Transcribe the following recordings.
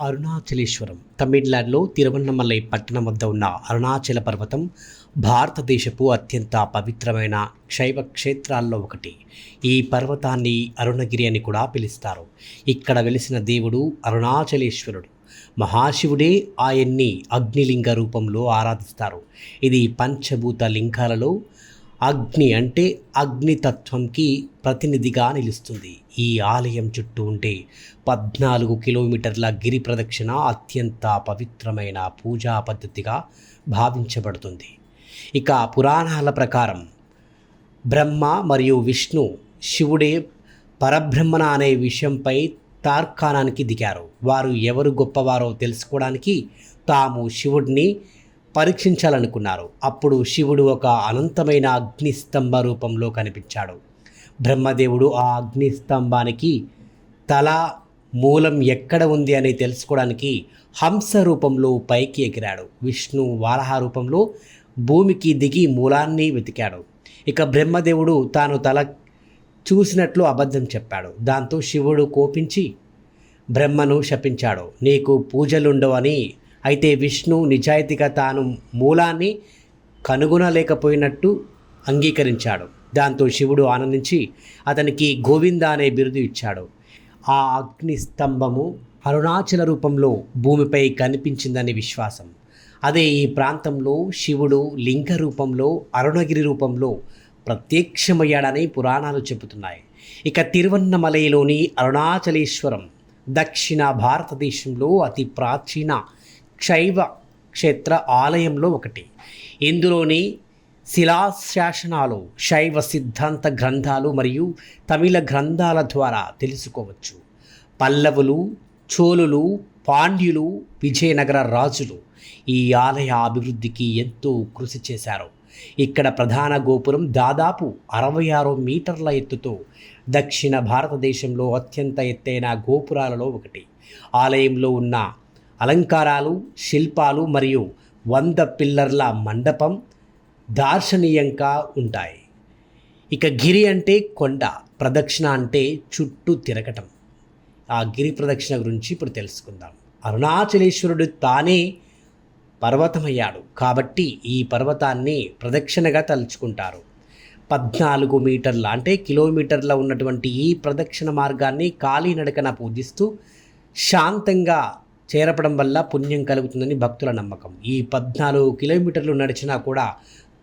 అరుణాచలేశ్వరం తమిళనాడులో తిరువన్నమలై పట్టణం వద్ద ఉన్న అరుణాచల పర్వతం భారతదేశపు అత్యంత పవిత్రమైన శైవ క్షేత్రాల్లో ఒకటి. ఈ పర్వతాన్ని అరుణగిరి అని కూడా పిలుస్తారు. ఇక్కడ వెలిసిన దేవుడు అరుణాచలేశ్వరుడు. మహాశివుడే ఆయన్ని అగ్నిలింగ రూపంలో ఆరాధిస్తారు. ఇది పంచభూత లింగాలలో అగ్ని అంటే అగ్నితత్వంకి ప్రతినిధిగా నిలుస్తుంది. ఈ ఆలయం చుట్టూ ఉంటే పద్నాలుగు కిలోమీటర్ల గిరి ప్రదక్షిణ అత్యంత పవిత్రమైన పూజా పద్ధతిగా భావించబడుతుంది. ఇక పురాణాల ప్రకారం బ్రహ్మ మరియు విష్ణు శివుడే పరబ్రహ్మణ అనే విషయంపై తార్కాణానికి దిగారు. వారు ఎవరు గొప్పవారో తెలుసుకోవడానికి తాము శివుడిని పరీక్షించాలనుకున్నారు. అప్పుడు శివుడు ఒక అనంతమైన అగ్నిస్తంభ రూపంలో కనిపించాడు. బ్రహ్మదేవుడు ఆ అగ్నిస్తంభానికి తల మూలం ఎక్కడ ఉంది అని తెలుసుకోవడానికి హంస రూపంలో పైకి ఎగిరాడు. విష్ణు వారహ రూపంలో భూమికి దిగి మూలాన్ని వెతికాడు. ఇక బ్రహ్మదేవుడు తాను తల చూసినట్లు అబద్ధం చెప్పాడు. దాంతో శివుడు కోపించి బ్రహ్మను శపించాడు. నీకు పూజలుండవని అయితే విష్ణు నిజాయితీగా తాను మూలాన్ని కనుగొనలేకపోయినట్టు అంగీకరించాడు. దాంతో శివుడు ఆనందించి అతనికి గోవింద అనే బిరుదు ఇచ్చాడు. ఆ అగ్ని స్తంభము అరుణాచల రూపంలో భూమిపై కనిపించిందని విశ్వాసం. అదే ఈ ప్రాంతంలో శివుడు లింగ రూపంలో అరుణగిరి రూపంలో ప్రత్యక్షమయ్యాడని పురాణాలు చెబుతున్నాయి. ఇక తిరువన్నమలైలోని అరుణాచలేశ్వరం దక్షిణ భారతదేశంలో అతి ప్రాచీన శైవ క్షేత్ర ఆలయంలో ఒకటి. ఇందులోని శిలాశాసనాలు శైవ సిద్ధాంత గ్రంథాలు మరియు తమిళ గ్రంథాల ద్వారా తెలుసుకోవచ్చు. పల్లవులు చోళులు పాండ్యులు విజయనగర రాజులు ఈ ఆలయ అభివృద్ధికి ఎంతో కృషి చేశారు. ఇక్కడ ప్రధాన గోపురం దాదాపు అరవై ఆరు మీటర్ల ఎత్తుతో దక్షిణ భారతదేశంలో అత్యంత ఎత్తైన గోపురాలలో ఒకటి. ఆలయంలో ఉన్న అలంకారాలు శిల్పాలు మరియు వంద పిల్లర్ల మండపం దార్శనీయంగా ఉంటాయి. ఇక గిరి అంటే కొండ ప్రదక్షిణ అంటే చుట్టూ తిరగటం. ఆ గిరి ప్రదక్షిణ గురించి ఇప్పుడు తెలుసుకుందాం. అరుణాచలేశ్వరుడు తానే పర్వతమయ్యాడు. కాబట్టి ఈ పర్వతాన్ని ప్రదక్షిణగా తలుచుకుంటారు. పద్నాలుగు మీటర్ల అంటే కిలోమీటర్ల ఉన్నటువంటి ఈ ప్రదక్షిణ మార్గాన్ని కాలినడకన పూజిస్తూ శాంతంగా చేరపడం వల్ల పుణ్యం కలుగుతుందని భక్తుల నమ్మకం. ఈ పద్నాలుగు కిలోమీటర్లు నడిచినా కూడా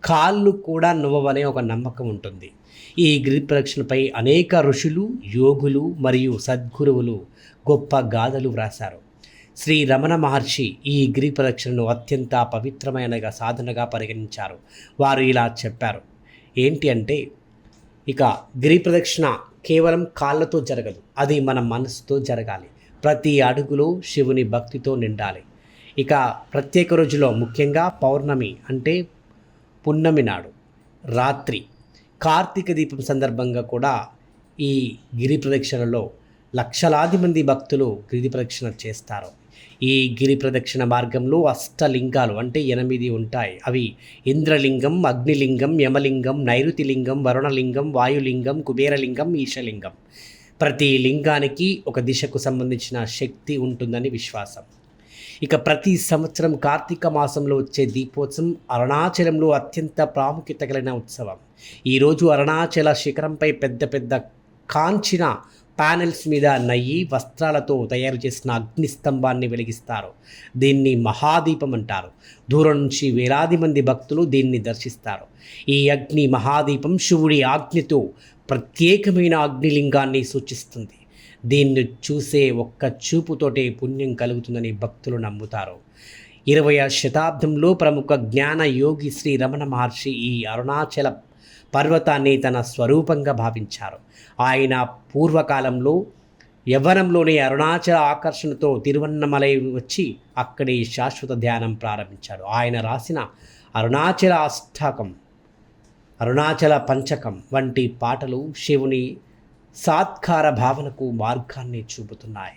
కాళ్ళు కూడా నువ్వవనే ఒక నమ్మకం ఉంటుంది. ఈ గిరి ప్రదక్షిణపై అనేక ఋషులు యోగులు మరియు సద్గురువులు గొప్ప గాథలు వ్రాశారు. శ్రీ రమణ మహర్షి ఈ గిరి ప్రదక్షిణను అత్యంత పవిత్రమైన సాధనగా పరిగణించారు. వారు ఇలా చెప్పారు. ఏంటి అంటే ఇక గిరి ప్రదక్షిణ కేవలం కాళ్ళతో జరగదు. అది మన మనసుతో జరగాలి. ప్రతి అడుగులో శివుని భక్తితో నిండాలి. ఇక ప్రత్యేక రోజులో ముఖ్యంగా పౌర్ణమి అంటే పున్నమి నాడు రాత్రి కార్తీక దీపం సందర్భంగా కూడా ఈ గిరి ప్రదక్షిణలో లక్షలాది మంది భక్తులు గిరి ప్రదక్షిణ చేస్తారు. ఈ గిరి ప్రదక్షిణ మార్గంలో అష్టలింగాలు అంటే ఎనిమిది ఉంటాయి. అవి ఇంద్రలింగం అగ్నిలింగం యమలింగం నైరుతిలింగం వరుణలింగం వాయులింగం కుబేరలింగం ఈశలింగం. ప్రతి లింగానికి ఒక దిశకు సంబంధించిన శక్తి ఉంటుందని విశ్వాసం. ఇక ప్రతి సంవత్సరం కార్తీక మాసంలో వచ్చే దీపోత్సవం అరుణాచలంలో అత్యంత ప్రాముఖ్యత కలిగిన ఉత్సవం. ఈరోజు అరుణాచల శిఖరంపై పెద్ద పెద్ద కాంచిన ప్యానెల్స్ మీద నయ్యి వస్త్రాలతో తయారు చేసిన అగ్నిస్తంభాన్ని వెలిగిస్తారు. దీన్ని మహాదీపం అంటారు. దూరం నుంచి వేలాది మంది భక్తులు దీన్ని దర్శిస్తారు. ఈ అగ్ని మహాదీపం శివుడి ఆజ్ఞతో ప్రత్యేకమైన అగ్నిలింగాన్ని సూచిస్తుంది. దీన్ని చూసే ఒక్క చూపుతోటే పుణ్యం కలుగుతుందని భక్తులు నమ్ముతారు. ఇరవై శతాబ్దంలో ప్రముఖ జ్ఞాన యోగి శ్రీ రమణ మహర్షి ఈ అరుణాచల పర్వతాన్ని తన స్వరూపంగా భావించారు. ఆయన పూర్వకాలంలో యవ్వనంలోనే అరుణాచల ఆకర్షణతో తిరువన్నమలై వచ్చి అక్కడి శాశ్వత ధ్యానం ప్రారంభించారు ఆయన రాసిన అరుణాచల అష్టాకం అరుణాచల పంచకం వంటి పాటలు శివుని సాత్కార భావనకు మార్గాన్ని చూపుతున్నాయి.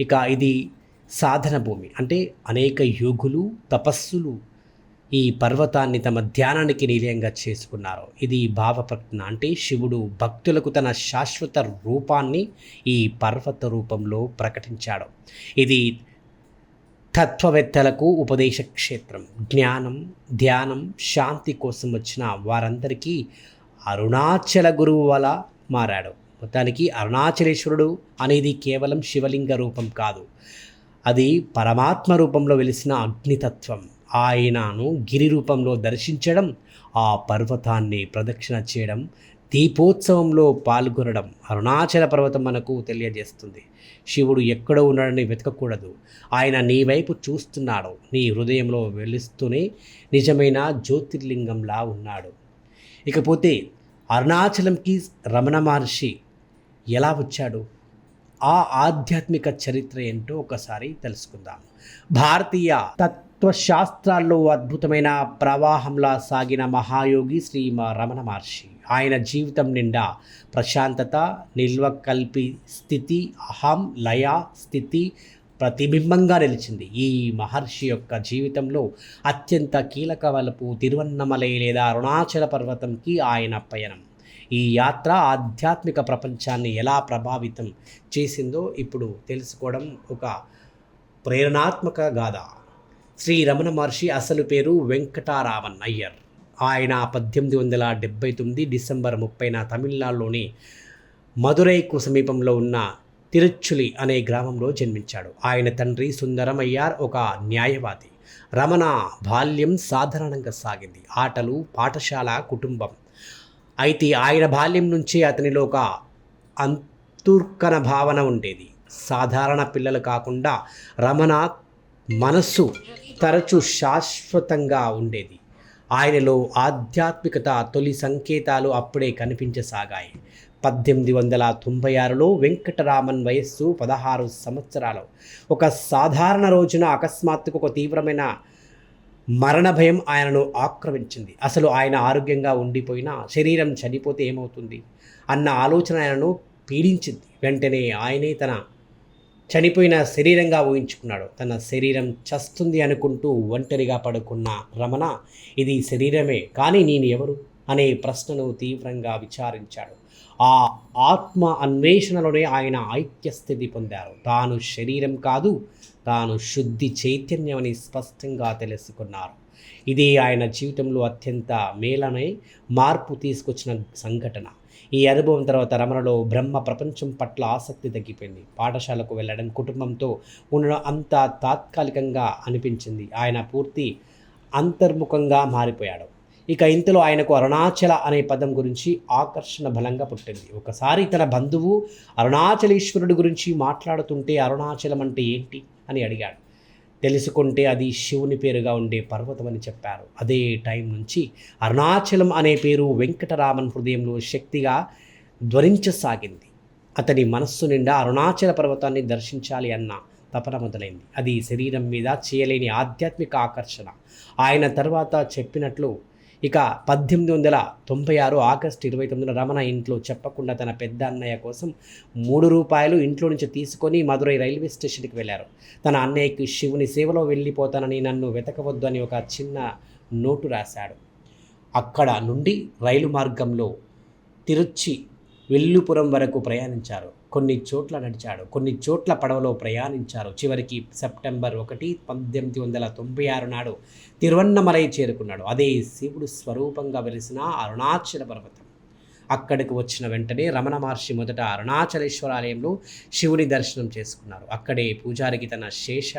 ఇక ఇది సాధన భూమి. అంటే అనేక యోగులు తపస్సులు ఈ పర్వతాన్ని తమ ధ్యానానికి నిలయంగా చేసుకున్నారు. ఇది భావ ప్రకటన అంటే శివుడు భక్తులకు తన శాశ్వత రూపాన్ని ఈ పర్వత రూపంలో ప్రకటించాడు. ఇది తత్వవేత్తలకు ఉపదేశ క్షేత్రం. జ్ఞానం ధ్యానం శాంతి కోసం వచ్చిన వారందరికీ అరుణాచల గురువు వల మారాడు. మొత్తానికి అరుణాచలేశ్వరుడు అనేది కేవలం శివలింగ రూపం కాదు. అది పరమాత్మ రూపంలో వెలిసిన అగ్నితత్వం. ఆయనను గిరి రూపంలో దర్శించడం ఆ పర్వతాన్ని ప్రదక్షిణ చేయడం దీపోత్సవంలో పాల్గొనడం అరుణాచల పర్వతం మనకు తెలియజేస్తుంది. శివుడు ఎక్కడో ఉన్నాడని వెతకకూడదు. ఆయన నీ వైపు చూస్తున్నాడు. నీ హృదయంలో వెలుస్తూనే నిజమైన జ్యోతిర్లింగంలా ఉన్నాడు. ఇకపోతే అరుణాచలంకి రమణ మహర్షి ఎలా వచ్చాడు? ఆ ఆధ్యాత్మిక చరిత్ర ఏంటో ఒకసారి తెలుసుకుందాం. భారతీయ తత్వశాస్త్రాల్లో అద్భుతమైన ప్రవాహంలా సాగిన మహాయోగి శ్రీ రమణ మహర్షి. ఆయన జీవితం నిండా ప్రశాంతత నిల్వ కల్పి స్థితి అహం లయ స్థితి ప్రతిబింబంగా నిలిచింది. ఈ మహర్షి యొక్క జీవితంలో అత్యంత కీలక వలపు తిరువన్నమలై లేదా అరుణాచల పర్వతంకి ఆయన పయనం. ఈ యాత్ర ఆధ్యాత్మిక ప్రపంచాన్ని ఎలా ప్రభావితం చేసిందో ఇప్పుడు తెలుసుకోవడం ఒక ప్రేరణాత్మక గాథ. శ్రీ రమణ మహర్షి అసలు పేరు వెంకటారామన్ అయ్యర్ ఆయన పద్దెనిమిది వందల డెబ్బై తొమ్మిది డిసెంబర్ ముప్పైన తమిళనాడులోని మధురైకు సమీపంలో ఉన్న తిరుచులి అనే గ్రామంలో జన్మించాడు. ఆయన తండ్రి సుందరం అయ్యార్ ఒక న్యాయవాది. రమణ బాల్యం సాధారణంగా సాగింది. ఆటలు పాఠశాల కుటుంబం. అయితే ఆయన బాల్యం నుంచి అతనిలో ఒక అంతుర్కన భావన ఉండేది. సాధారణ పిల్లలు కాకుండా రమణ మనస్సు తరచు శాశ్వతంగా ఉండేది. ఆయనలో ఆధ్యాత్మికత తొలి సంకేతాలు అప్పుడే కనిపించసాగాయి. పద్దెనిమిది వందల తొంభై ఆరులో వెంకటరామన్ వయస్సు పదహారు సంవత్సరాలు. ఒక సాధారణ రోజున అకస్మాత్తుకు ఒక తీవ్రమైన మరణ భయం ఆయనను ఆక్రమించింది. అసలు ఆయన ఆరోగ్యంగా ఉండిపోయినా శరీరం చనిపోతే ఏమవుతుంది? అన్న ఆలోచన ఆయనను పీడించింది. వెంటనే ఆయనే తన చనిపోయిన శరీరంగా ఊహించుకున్నాడు. తన శరీరం చస్తుంది అనుకుంటూ ఒంటరిగా పడుకున్న రమణ ఇది శరీరమే కానీ నేను ఎవరు? అనే ప్రశ్నను తీవ్రంగా విచారించాడు. ఆ ఆత్మ అన్వేషణలోనే ఆయన ఐక్యస్థితి పొందారు. తాను శరీరం కాదు తాను శుద్ధి చైతన్యమని స్పష్టంగా తెలుసుకున్నారు. ఇది ఆయన జీవితంలో అత్యంత మేలనే మార్పు తీసుకొచ్చిన సంఘటన. ఈ అనుభవం తర్వాత రమణలో బ్రహ్మ ప్రపంచం పట్ల ఆసక్తి తగ్గిపోయింది. పాఠశాలకు వెళ్ళడం కుటుంబంతో ఉండడం అంత తాత్కాలికంగా అనిపించింది. ఆయన పూర్తి అంతర్ముఖంగా మారిపోయాడు. ఇక ఇంతలో ఆయనకు అరుణాచల అనే పదం గురించి ఆకర్షణ బలంగా పుట్టింది. ఒకసారి తన బంధువు అరుణాచలేశ్వరుడు గురించి మాట్లాడుతుంటే అరుణాచలం అంటే ఏంటి అని అడిగాడు. తెలుసుకుంటే అది శివుని పేరుగా ఉండే పర్వతం అని చెప్పారు. అదే టైం నుంచి అరుణాచలం అనే పేరు వెంకటరామన్ హృదయంలో శక్తిగా ధ్వనించసాగింది. అతని మనస్సు నిండా అరుణాచల పర్వతాన్ని దర్శించాలి అన్న తపన మొదలైంది. అది శరీరం మీద చేయలేని ఆధ్యాత్మిక ఆకర్షణ. ఆయన తర్వాత చెప్పినట్లు ఇక పద్దెనిమిది వందల తొంభై ఆరు ఆగస్టు ఇరవై తొమ్మిదిన రమణ ఇంట్లో చెప్పకుండా తన పెద్ద అన్నయ్య కోసం మూడు రూపాయలు ఇంట్లో నుంచి తీసుకొని మదురై రైల్వే స్టేషన్కి వెళ్ళారు. తన అన్నయ్యకి శివుని సేవలో వెళ్ళిపోతానని నన్ను వెతకవద్దు అని ఒక చిన్న నోటు రాశాడు. అక్కడ నుండి రైలు మార్గంలో తిరుచి వెల్లుపురం వరకు ప్రయాణించారు. కొన్ని చోట్ల నడిచాడు కొన్ని చోట్ల పడవలో ప్రయాణించారు. చివరికి సెప్టెంబర్ ఒకటి పద్దెనిమిది వందల తొంభై ఆరు నాడు తిరువన్నమలై చేరుకున్నాడు. అదే శివుడు స్వరూపంగా వెలిసిన అరుణాచల పర్వతం. అక్కడికి వచ్చిన వెంటనే రమణ మహర్షి మొదట అరుణాచలేశ్వర ఆలయంలో శివుని దర్శనం చేసుకున్నారు. అక్కడే పూజారికి తన శేష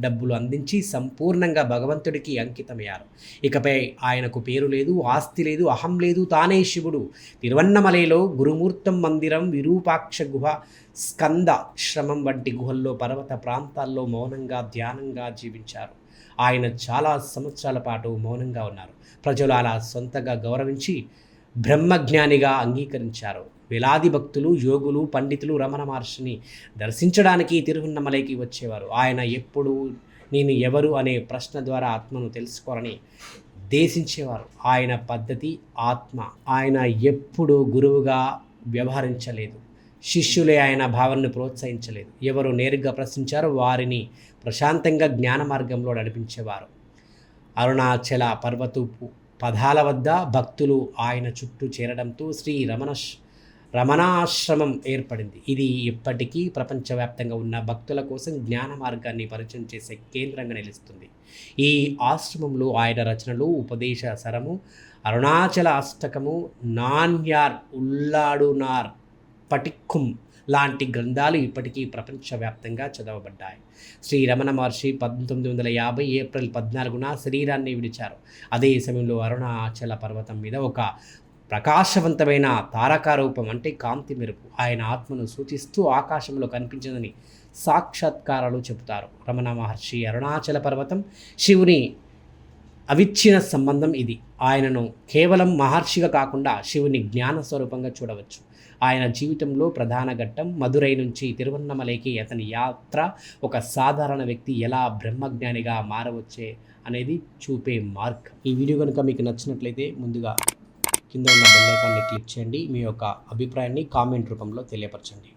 డబ్బులు అందించి సంపూర్ణంగా భగవంతుడికి అంకితమయ్యారు. ఇకపై ఆయనకు పేరు లేదు ఆస్తి లేదు అహం లేదు తానే శివుడు. తిరువన్నమలైలో గురుమూర్తం మందిరం విరూపాక్ష గుహ స్కంద శ్రమం వంటి గుహల్లో పర్వత ప్రాంతాల్లో మౌనంగా ధ్యానంగా జీవించారు. ఆయన చాలా సంవత్సరాల పాటు మౌనంగా ఉన్నారు. ప్రజలు అలా సొంతగా గౌరవించి బ్రహ్మజ్ఞానిగా అంగీకరించారు. వేలాది భక్తులు యోగులు పండితులు రమణ మహర్షిని దర్శించడానికి తిరువన్నమలైకి వచ్చేవారు. ఆయన ఎప్పుడు నేను ఎవరు అనే ప్రశ్న ద్వారా ఆత్మను తెలుసుకోవాలని దేశించేవారు. ఆయన పద్ధతి ఆత్మ ఆయన ఎప్పుడు గురువుగా వ్యవహరించలేదు. శిష్యులే ఆయన భావనను ప్రోత్సహించలేదు. ఎవరు నేరుగా ప్రశ్నించారో వారిని ప్రశాంతంగా జ్ఞాన మార్గంలో నడిపించేవారు. అరుణాచల పర్వతూపు పదాల వద్ద భక్తులు ఆయన చుట్టూ చేరడంతో శ్రీ రమణ రమణాశ్రమం ఏర్పడింది. ఇది ఇప్పటికీ ప్రపంచవ్యాప్తంగా ఉన్న భక్తుల కోసం జ్ఞాన మార్గాన్ని పరిచయం చేసే కేంద్రంగా నిలుస్తుంది. ఈ ఆశ్రమంలో ఆయన రచనలు ఉపదేశ సరము అరుణాచల అష్టకము నాన్యార్ ఉల్లాడునార్ పటిక్కుం లాంటి గ్రంథాలు ఇప్పటికీ ప్రపంచవ్యాప్తంగా చదవబడ్డాయి. శ్రీ రమణ మహర్షి పంతొమ్మిది వందల యాభై ఏప్రిల్ పద్నాలుగున శరీరాన్ని విడిచారు. అదే సమయంలో అరుణాచల పర్వతం మీద ఒక ప్రకాశవంతమైన తారకారూపం అంటే కాంతి మెరుపు. ఆయన ఆత్మను సూచిస్తూ ఆకాశంలో కనిపించిందని సాక్షాత్కారాలు చెబుతారు. రమణ మహర్షి అరుణాచల పర్వతం శివుని అవిచ్ఛిన్న సంబంధం ఇది. ఆయనను కేవలం మహర్షిగా కాకుండా శివుని జ్ఞాన స్వరూపంగా చూడవచ్చు. ఆయన జీవితంలో ప్రధాన ఘట్టం మదురై నుంచి తిరువన్నమలైకి అతని యాత్ర ఒక సాధారణ వ్యక్తి ఎలా బ్రహ్మజ్ఞానిగా మారవచ్చే అనేది చూపే మార్క్. ఈ వీడియో కనుక మీకు నచ్చినట్లయితే ముందుగా కింద ఉన్న బెల్ ఐకాన్ని క్లిక్ చేయండి. మీ యొక్క అభిప్రాయాన్ని కామెంట్ రూపంలో తెలియపరచండి.